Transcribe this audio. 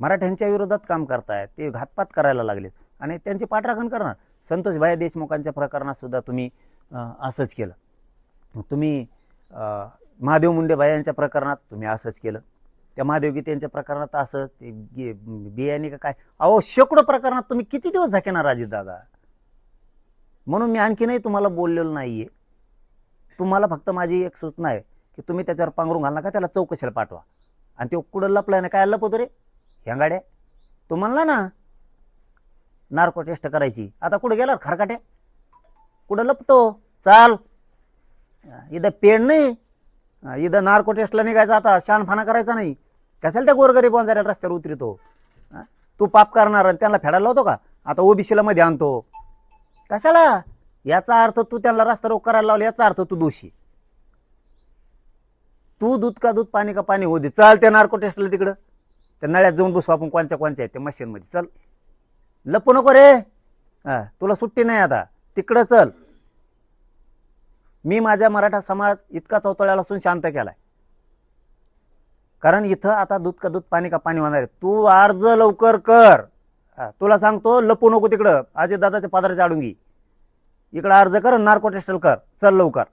मराठ्यांच्या विरोधात काम करतायत ते घातपात करायला लागलेत. आणि त्यांची पाठराखण करणार. संतोषभाई देशमुखांच्या प्रकरणातसुद्धा तुम्ही असंच केलं. तुम्ही महादेव मुंडे यांच्या प्रकरणात तुम्ही असंच केलं. त्या महादेव गीते यांच्या प्रकरणात असं ते गे- बियाणे का काय? अहो शेकडो प्रकरणात तुम्ही किती दिवस झाकेणार अजित दादा? म्हणून मी आणखीनही तुम्हाला बोललेलो नाहीये. तुम्हाला फक्त माझी एक सूचना आहे की तुम्ही त्याच्यावर पांघरून घाल नका त्याला चौकशीला पाठवा. आणि ते कुठं लपलाय ना काय लपवतो रे? ह्या गाड्या तू म्हणला ना नार्को टेस्ट करायची. आता कुठं गेला खरकाटे? कुठं लपतो? चाल. इथं पेड नाही. इथं नार्को टेस्टला निघायचं आता. शानफाना करायचा नाही. कशाला त्या गोरगरीब वंजाऱ्या रस्त्यावर उतरतो? तू पाप करणार आणि त्यांना फेडायला होतो का? आता ओबीसीला मध्ये आणतो. कशाला? याचा अर्थ तू त्यांना रस्ता रोख करायला लावला याचा अर्थ तू दोषी. तू दूध का दूध पाणी का पाणी होऊ दे. त्या नार्को टेस्टला तिकडं. त्या नळ्यात जाऊन बसू आपण कोणच्या कोणच्या आहेत त्या मशीनमध्ये चल. लपू नको रे. हा तुला सुट्टी नाही आता. तिकडं चल. मी माझ्या मराठा समाज इतका चौतळ्याला असून शांत केलाय. कारण इथं आता दूध का दूध पाणी का पाणी होणार आहे. तू अर्ज लवकर कर. तुला सांगतो लपू नको तिकडं. अजय दादाच्या पादराच्या आडून घे. इकडं अर्ज कर नार्को टेस्टल कर. चल लवकर.